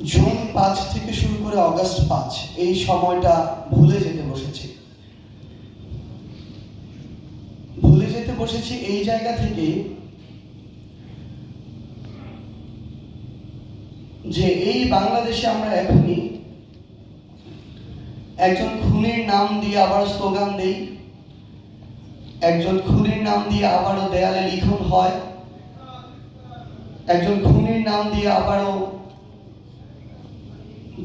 June পাঁচ থেকে শুরু করে অগাস্ট পাঁচ, এই সময়টা ভুলে যেতে বসেছি। ভুলে যেতে বসেছি এই জায়গা থেকে যে এই বাংলাদেশে আমরা এখনই একজন খুনির নাম দিয়ে আবার স্লোগান দেই, একজন খুনির নাম দিয়ে আবারও দেয়ালে লিখন হয়, একজন খুনির নাম দিয়ে আবারও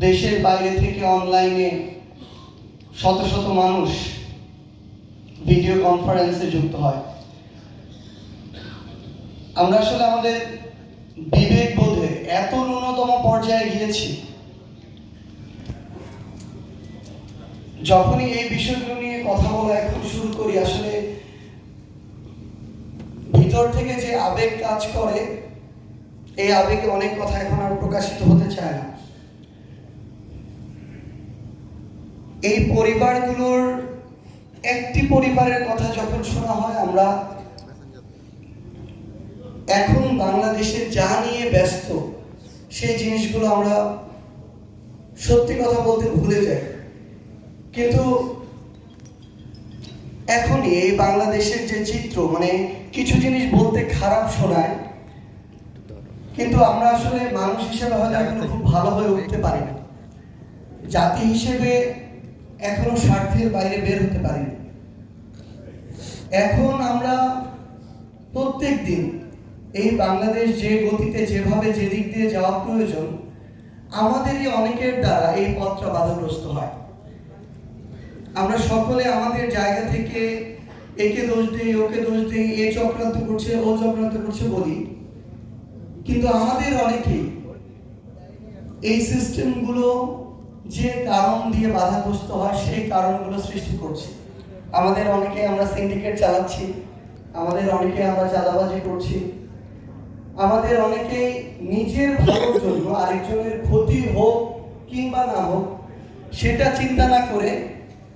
দেশের বাইরে থেকে অনলাইনে শত শত মানুষ ভিডিও কনফারেন্সে যুক্ত হয়। আমরা আসলে আমাদের বিবেক বোধে এত ন্যূনতম পর্যায়ে গিয়েছি, যখনই এই বিষয়গুলো নিয়ে কথা বলা এখন শুরু করি, আসলে ভিতর থেকে যে আবেগ কাজ করে, এই আবেগে অনেক কথা এখন আর প্রকাশিত হতে চায় না এই পরিবারগুলোর একটি পরিবারের কথা যখন শোনা হয় আমরা এখন বাংলাদেশে যা নিয়ে ব্যস্ত, সেই জিনিসগুলো আমরা সত্যি কথা বলতে ভুলে যাই। কিন্তু এখনই এই বাংলাদেশের যে চিত্র মানে কিছু জিনিস বলতে খারাপ শোনায়, কিন্তু আমরা আসলে মানুষ হিসেবে হয়তো এখন খুব ভালো হয়ে উঠতে পারি না। জাতি হিসেবে এখনও স্বার্থের বাইরে বের হতে পারিনি। এখন আমরা প্রত্যেক দিন এই বাংলাদেশ যে গতিতে, যেভাবে যে দিক দিয়ে যাওয়া প্রয়োজন, আমাদেরই অনেকের দ্বারা এই পথটা বাধাগ্রস্ত হয়। আমরা সকলে আমাদের জায়গা থেকে একে দোষ দিই, ওকে দোষ দিই, এ চক্রান্ত করছে, ও চক্রান্ত করছে বলি। কিন্তু আমাদের অনেকেই এই সিস্টেমগুলো যে কারণ দিয়ে বাধাগ্রস্ত হয়, সেই কারণগুলো সৃষ্টি করছে। আমাদের অনেকে আমরা সিন্ডিকেট চালাচ্ছি, আমাদের অনেকে আমরা চাঁদাবাজি করছি, আমাদের অনেকেই নিজের ভালোর জন্য আরেকজনের ক্ষতি হোক কিংবা না হোক, সেটা চিন্তা না করে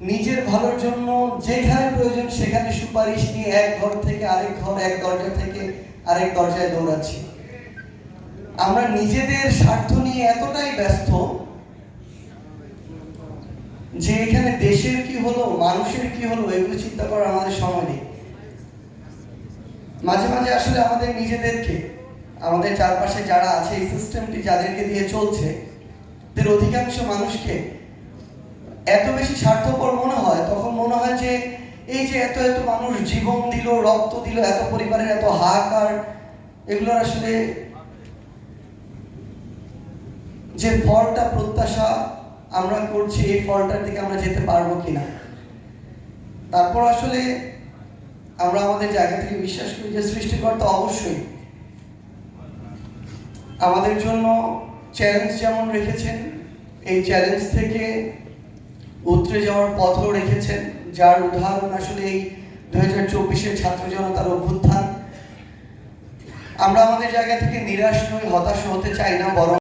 নিজের ভালোর জন্য যেখানে প্রয়োজন সেখানে সুপারিশ নিয়ে এক ঘর থেকে আরেক ঘর, এক দরজা থেকে আরেক দরজায় দৌড়াচ্ছি। আমরা নিজেদের স্বার্থ নিয়ে এতটাই ব্যস্ত যে এখানে দেশের কি হলো, মানুষের কি হলো, এগুলো চিন্তা করার আমাদের সময় নেই। মাঝে মাঝে আসলে আমাদের নিজেদেরকে, আমাদের চারপাশে যারা আছে এই সিস্টেমটি যাদেরকে দিয়ে চলছে এদের অধিকাংশ মানুষকে এত বেশি স্বার্থপর মনে হয়, তখন মনে হয় যে এই যে এত এত মানুষ জীবন দিল, রক্ত দিল, এত পরিবারের এত হাহাকার, এগুলোর আসলে যে ফলটা প্রত্যাশা আমরা করছি, এই ফলটার দিকে আমরা যেতে পারব কিনা। তারপর আসলে আমরা আমাদের জায়গা থেকে বিশ্বাস করি যে সৃষ্টিকর্তা অবশ্যই আমাদের জন্য চ্যালেঞ্জ যেমন রেখেছেন, এই চ্যালেঞ্জ থেকে উতরে যাওয়ার পথও রেখেছেন, যার উদাহরণ আসলে এই দু হাজার চব্বিশের ছাত্র জনতার অভ্যুত্থান। আমরা আমাদের জায়গা থেকে নিরাশ নই, হতাশ হতে চাই না, বরং